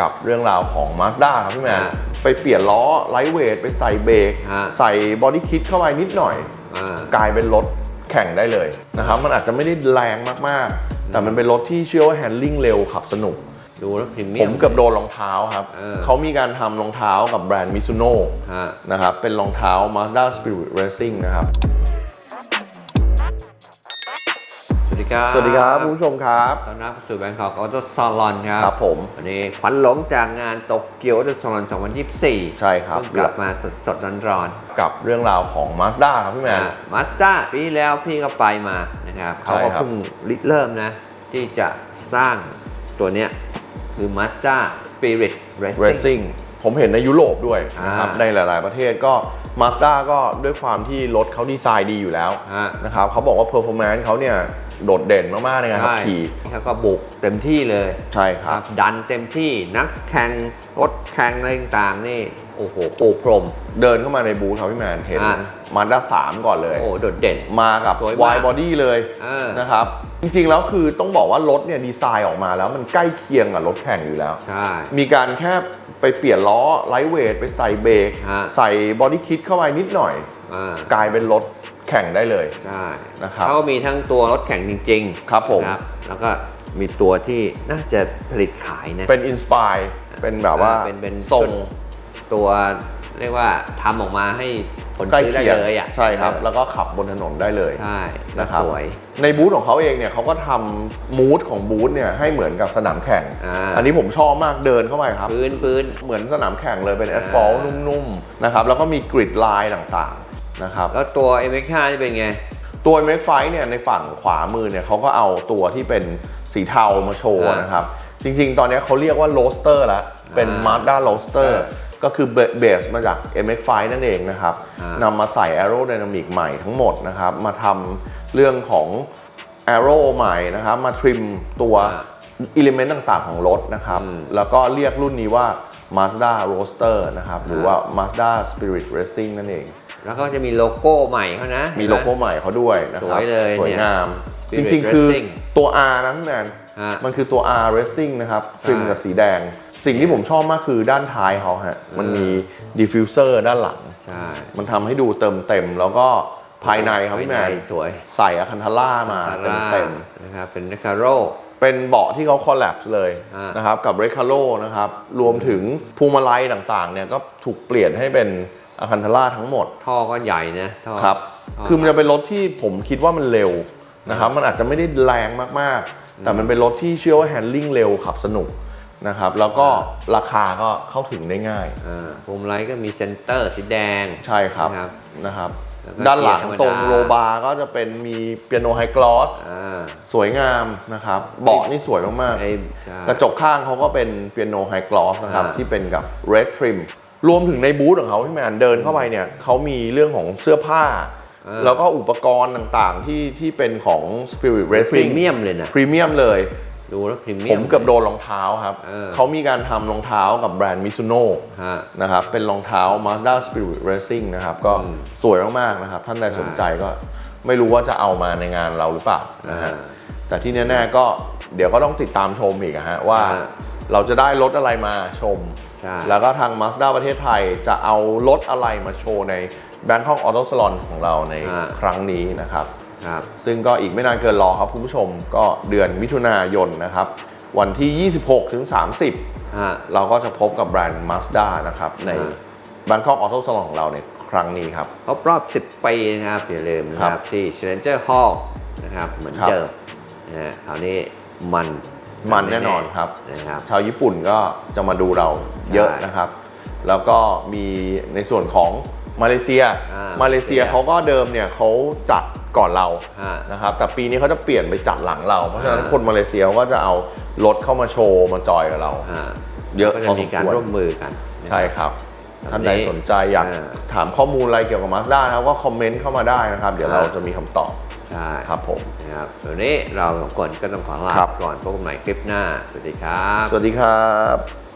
กับเรื่องราวของ Mazda ครับพี่แมนฮะไปเปลี่ยนล้อไลท์เวทไปใส่เบรกฮะใส่บอดี้คิดเข้าไปนิดหน่อย อ่า กลายเป็นรถแข่งได้เลยนะครับ มันอาจจะไม่ได้แรงมากๆ แต่มันเป็นรถที่เชื่อว่าแฮนดิ้งเร็วขับสนุก ดูแล้วพรีเมีผยมมเกือบโดนรองเท้าครับ เออ เขามีการทำรองเท้ากับแบรนด์มิซูโน่ ฮะ นะครับ เป็นรองเท้า Mazda Spirit Racing นะครับ ครับสวัสดีครับคุณผู้ชมครับต้อนรับเข้าสู่แบงคอกออโต้ซอลอนครับครับผมวันนี้ขวัญหลงจากงานโตเกียวออโต้ซอลอน 2024 ใช่ครับเพิ่งกลับมาสดสดๆร้อนกับเรื่องราวของ Mazda ครับพี่ๆแมนมาสด้าปีที่แล้วพี่ก็ไปมานะครับเขาใช่ก็ครับเพิ่งริเริ่มนะ ที่จะสร้างตัวเนี้ยคือ Mazda Spirit Racing, Racing ผมเห็นในยุโรปด้วยนะครับอ่าในหลาย ๆ ประเทศก็ Mazda ก็ด้วยความที่รถเขาดีไซน์ดีอยู่แล้วฮะนะครับเขาบอกว่า performance เขาเนี่ย โดดเด่นมากๆในการขับขี่เขาก็บุกเต็มที่เลยใช่ครับ ดันเต็มที่นักแข่งรถแข่งอะไรต่างๆนี่โอ้โหปูพรม เดินเข้ามาในบูธครับพี่แมนเห็นอ่า Mazda 3ก่อนเลย โอ้โหโดดเด่นมากับสวยมาก wide body เลยเออนะครับ จริงๆแล้วคือต้องบอกว่ารถเนี่ยดีไซน์ออกมาแล้วมันใกล้เคียงกับรถแข่งอยู่แล้วใช่มีการแค่ไปเปลี่ยนล้อไลท์เวทไปใส่เบรกฮะใส่บอดี้คิดเข้าไปนิดหน่อยอ่ากลายเป็นรถ แข่งได้เลยใช่นะครับเขาก็มีทั้งตัวรถแข่งจริง ๆ ครับผมนะแล้วก็มีตัวที่น่าจะผลิตขายนะ เป็นอินสปายเป็นแบบว่าเป็นเป็นทรงตัวเรียกว่าทำออกมาให้ผลใกล้ซื้อได้เคียงเลยอะใช่ครับเออแล้วก็ขับบนถนนได้เลยใช่นะครับสวยในบูธของเขาเองเนี่ยเขาก็ทำมูดของบูธเนี่ยให้เหมือนกับสนามแข่งอ่าอันนี้ผมชอบมากเดินเข้าไปครับ พื้นพื้นเหมือนสนามแข่งเลยเป็นแออ่าสฟอลต์นุ่มๆนะครับแล้วก็มีกริดลายต่างๆ นะครับแล้วตัว MX5 นี่เป็นไง ตัว m x 5 เนี่ยในฝั่งขวามือเนี่ยเขาก็เอาตัวที่เป็นสีเทามาโชว์อ่านนะครับ จริงๆ ตอนนี้เขาเรียกว่าโรสเตอร์แล้วเป็นอ่า Mazda Roadster อ่ก็คือเบสมาจาก MX5 นั่นเองนะครับอ่านำมาใส่ Aerodynamic ใหม่ทั้งหมดนะครับ มาทำเรื่องของ Aero ใหม่นะครับ มาทริมตัวอิเลเมนต์ต่างๆของรถนะครับอืมแล้วก็เรียกรุ่นนี้ว่า Mazda Roadster นะครับ หรืออ่าว่า Mazda Spirit Racing นั่นเอง แล้วก็จะมีโลโก้ใหม่เขานะ มีเห็นไหโลโก้ใหม่เขาด้วยนะคสรับวยเลยสวยเนี่ยงามจ Spirit ริงๆ คือ Racing ตัว R นะพี่แมนฮะมันคือตัว R Racing นะครับทริมใช่กับสีแดง สิ่งที่ผมชอบมากคือด้านท้ายเขาฮะ มันมีดิฟฟิวเซอร์ด้านหลังใช่มันทำให้ดูเติมเต็มแล้วก็ภายในครับพี่แมภายนในสวย ใส่อะคันทาร่ามาเต็มเต็มนะครับเป็นนคาโรๆเป็นเบาะที่เขาคอลแลบเลยอ่านนะครับกับ r e c a r o นะครับ รวมถึงพวงมาลัยต่างๆเนี่ยก็ถูกเปลี่ยนให้เป็น อะคันทาร่าทั้งหมด ท่อก็ใหญ่นะท่อครับท่คือมันจะเป็นรถที่ผมคิดว่ามันเร็วนะครับ มันอาจจะไม่ได้แรงมากๆ แต่มันเป็นรถที่เชื่อว่าแฮนดิ้งเร็วขับสนุกนะครับ แล้วก็ราคาก็เข้าถึงได้ง่ายอ่าพวงมาลัยก็มีเซนเตอร์สีแดง ใช่ครับ นะครับนะครับแล้วก็ด้านหลังเกียร์ธรรมดาตรงโรบาร์ก็จะเป็นมีเปียโนไฮกลอสอ่าสวยงามนะครับ เบาะนี่สวยมากไอ้ใช่ๆกระจกข้างเขาก็เป็นเปียโนไฮกลอสนะครับอ่าที่เป็นกับ Red Trim ร วมถึงในบูธของเขาที่แมนเดินเข้าไปเนี่ยเขามีเรื่องของเสื้อผ้าอ่าแล้วก็อุปกรณ์ต่างๆที่ที่เป็นของ Spirit พรี Racing เมียมเลยนะพรีเมียมเลย ดูแล้วพรีเมียผม มเกือบโดนรองเท้าครับ เออ เขามีการทำรองเท้ากับแบรนด์มิซูโน่ฮะ นะครับ เป็นรองเท้า Mazda Spirit Racing นะครับ ก็อืมสวยมากๆนะครับ ท่านใดสนใจก็ไม่รู้ว่าจะเอามาในงานเราหรือเปล่านะฮะ อ่าแต่ที่แน่ๆก็เดี๋ยวก็ต้องติดตามชมอีกอะฮะว่าอ่า เราจะได้รถอะไรมาชม ใช่ แล้วก็ทาง Mazda ประเทศไทยจะเอารถอะไรมาโชว์ใน Bangkok Auto Salon ของเราในอ่า ครั้งนี้นะครับ ครับ ซึ่งก็อีกไม่นานเกินรอครับคุณผู้ชมก็เดือนมิถุนายนนะครับ วันที่ 26 ถึง 30 ฮะ เราก็จะพบกับแบรนด์ Mazda นะครับ ใน อ่า Bangkok Auto Salon ของเราในครั้งนี้ครับ ครบรอบ 10 ปีนะครับ อย่าลืมนะคครัรับบที่ Challenger Hall นะครับ เหมือนครับ เดิมนะฮะคราวนี้มัน มันแน่นอนครับนะครับ ชาวญี่ปุ่นก็จะมาดูเราเยอะใช่นะครับ แล้วก็มีในส่วนของมาเลเซียอ่ามาเลเซีย มาเลเซียเขาก็เดิมเนี่ยเขาจัดก่อนเราฮะนะครับ แต่ปีนี้เขาจะเปลี่ยนไปจัดหลังเรา เพราะฉะนั้นอ่าคนมาเลเซียเขาก็จะเอารถเข้ามาโชว์มาจอยกับเราอ่าเยอะก็พจะอสมีมการควรร่วมมือกันนะใช่ครับ ท่านใดแบบนี้สนใจอยากอ่าถามข้อมูลอะไรเกี่ยวกับ Mazda นะครับก็คอมเมนต์เข้ามาได้นะครับ เดี๋ยวอ่าเราจะมีคำตอบ ใช่ครับผมนะครับส่วนนี้เราสองคนก็ต้องขอลาครับก่อนพบกันใหม่คลิปหน้า สวัสดีครับ สวัสดีครับ